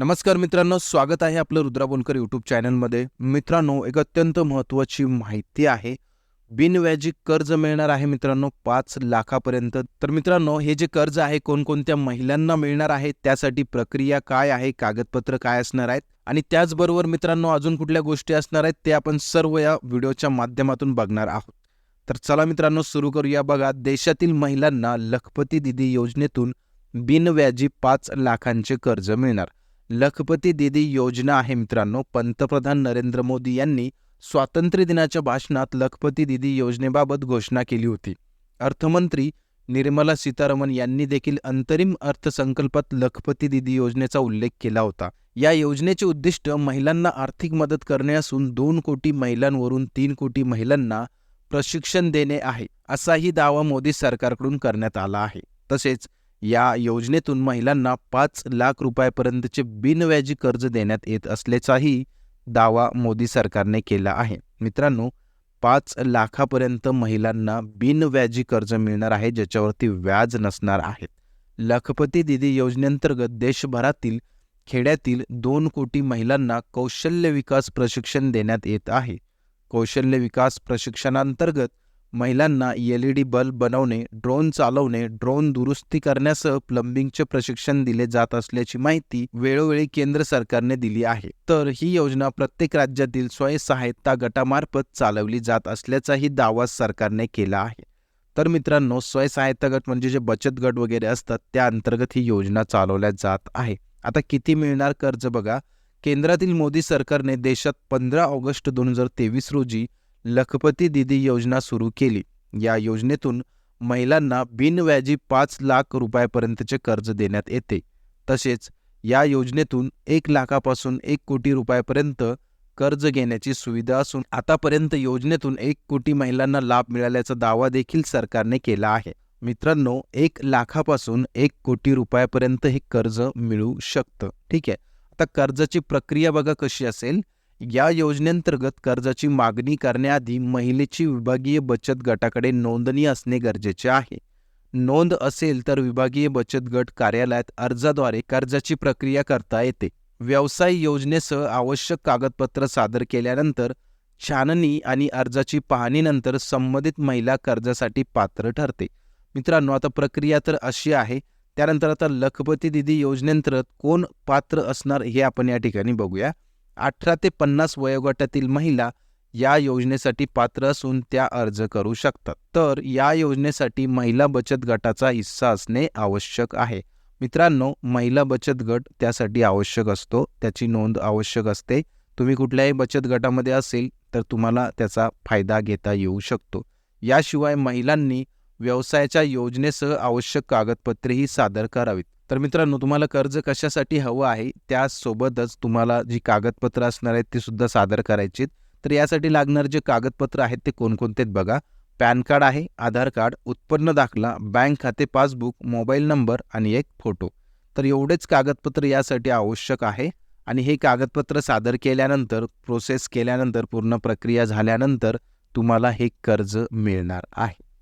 नमस्कार मित्रांनो स्वागत आहे आपलं रुद्रा बोनकर यूट्यूब चॅनलमध्ये मित्रांनो एक अत्यंत महत्त्वाची माहिती आहे. बिनव्याजी कर्ज मिळणार आहे मित्रांनो पाच लाखापर्यंत. तर मित्रांनो हे जे कर्ज आहे कोणकोणत्या महिलांना मिळणार आहे त्यासाठी प्रक्रिया काय आहे कागदपत्र काय असणार आहेत? आणि त्याचबरोबर मित्रांनो अजून कुठल्या गोष्टी असणार आहेत ते आपण सर्व या व्हिडिओच्या माध्यमातून बघणार आहोत. तर चला मित्रांनो सुरू करूया. बघा देशातील महिलांना लखपती दिदी योजनेतून बिनव्याजी पाच लाखांचे कर्ज मिळणार. लखपती दिदी योजना आहे मित्रांनो. पंतप्रधान नरेंद्र मोदी यांनी स्वातंत्र्य दिनाच्या भाषणात लखपती दिदी योजनेबाबत घोषणा केली होती. अर्थमंत्री निर्मला सीतारामन यांनी देखील अंतरिम अर्थसंकल्पात लखपती दिदी योजनेचा उल्लेख केला होता. या योजनेचे उद्दिष्ट महिलांना आर्थिक मदत करणे असून दोन कोटी महिलांवरून तीन कोटी महिलांना प्रशिक्षण देणे आहे असाही दावा मोदी सरकारकडून करण्यात आला आहे. तसेच या योजनेतून महिलांना पाच लाख रुपयापर्यंतचे बिनव्याजी कर्ज देण्यात येत असल्याचाही दावा मोदी सरकारने केला आहे. मित्रांनो पाच लाखापर्यंत महिलांना बिनव्याजी कर्ज मिळणार आहे ज्याच्यावरती व्याज नसणार आहेत लखपती दिदी योजनेअंतर्गत देशभरातील खेड्यातील दोन कोटी महिलांना कौशल्य विकास प्रशिक्षण देण्यात येत आहे. कौशल्य विकास प्रशिक्षणांतर्गत महिलांना एल ई डी बल्ब बनवणे ड्रोन चालवणे ड्रोन दुरुस्ती करण्यासह प्लंबिंगचे प्रशिक्षण दिले जात असल्याची माहिती वेळोवेळी केंद्र सरकारने दिली आहे. तर ही योजना प्रत्येक राज्यातील स्वयंसहायता गटामार्फत चालवली जात असल्याचाही दावा सरकारने केला आहे. तर मित्रांनो स्वयंसहायता गट म्हणजे जे बचत गट वगैरे असतात त्या अंतर्गत ही योजना चालवल्या जात आहे. आता किती मिळणार कर्ज बघा. केंद्रातील मोदी सरकारने देशात पंधरा ऑगस्ट दोन हजार तेवीस रोजी लखपती दिदी योजना सुरू केली. या योजनेतून महिलांना बिनव्याजी पाच लाख रुपयापर्यंतचे कर्ज देण्यात येते. तसेच या योजनेतून एक लाखापासून एक कोटी रुपयापर्यंत कर्ज घेण्याची सुविधा असून आतापर्यंत योजनेतून एक कोटी महिलांना लाभ मिळाल्याचा दावा देखील सरकारने केला आहे. मित्रांनो एक लाखापासून एक कोटी रुपयापर्यंत हे कर्ज मिळू शकतं. ठीक आहे. आता कर्जाची प्रक्रिया बघा कशी असेल. या योजनेअंतर्गत कर्जाची मागणी करण्याआधी महिलेची विभागीय बचत गटाकडे नोंदणी असणे गरजेचे आहे. नोंद असेल तर विभागीय बचत गट कार्यालयात अर्जाद्वारे कर्जाची प्रक्रिया करता येते. व्यवसाय योजनेसह आवश्यक कागदपत्र सादर केल्यानंतर छाननी आणि अर्जाची पाहणीनंतर संबंधित महिला कर्जासाठी पात्र ठरते. मित्रांनो आता प्रक्रिया तर अशी आहे. त्यानंतर आता लखपती दिदी योजनेअंतर्गत कोण पात्र असणार हे आपण या ठिकाणी बघूया. अठरा ते पन्नास वयोगटातील महिला या योजनेसाठी पात्र असून त्या अर्ज करू शकतात. तर या योजनेसाठी महिला बचत गटाचा हिस्सा असणे आवश्यक आहे. मित्रांनो महिला बचत गट त्यासाठी आवश्यक असतो. त्याची नोंद आवश्यक असते. तुम्ही कुठल्याही बचत गटामध्ये असेल तर तुम्हाला त्याचा फायदा घेता येऊ शकतो. याशिवाय महिलांनी व्यवसायाच्या योजनेसह आवश्यक कागदपत्रेही सादर करावीत. तर मित्रांनो तुम्हाला कर्ज कशासाठी हवं आहे? त्यासोबतच तुम्हाला जी कागदपत्रं असणार आहेत ती सुद्धा सादर करायची तर यासाठी लागणारे जे कागदपत्र आहेत ते कोणकोणते आहेत बघा. पॅन कार्ड आहे आधार कार्ड उत्पन्न दाखला बँक खाते पासबुक मोबाईल नंबर आणि एक फोटो. तर एवढेच कागदपत्र यासाठी आवश्यक आहे. आणि हे कागदपत्र सादर केल्यानंतर प्रोसेस केल्यानंतर पूर्ण प्रक्रिया झाल्यानंतर तुम्हाला हे कर्ज मिळणार आहे.